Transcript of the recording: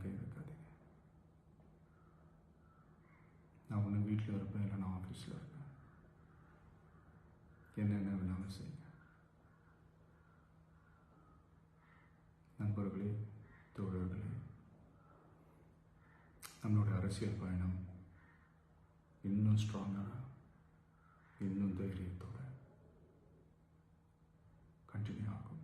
மேலே கை வைக்காதீங்க. நான் ஒன்று வீட்டில் இருப்பேன் இல்லை நான் ஆஃபீஸில் இருப்பேன். என்னென்ன வேணாலும் செய்யுங்க. நண்பர்களே தோழர்களே நம்மளுடைய அரசியல் பயணம் இன்னும் ஸ்ட்ராங்காக இன்னும் தைரியத்தோட கண்டினியூ ஆகும்.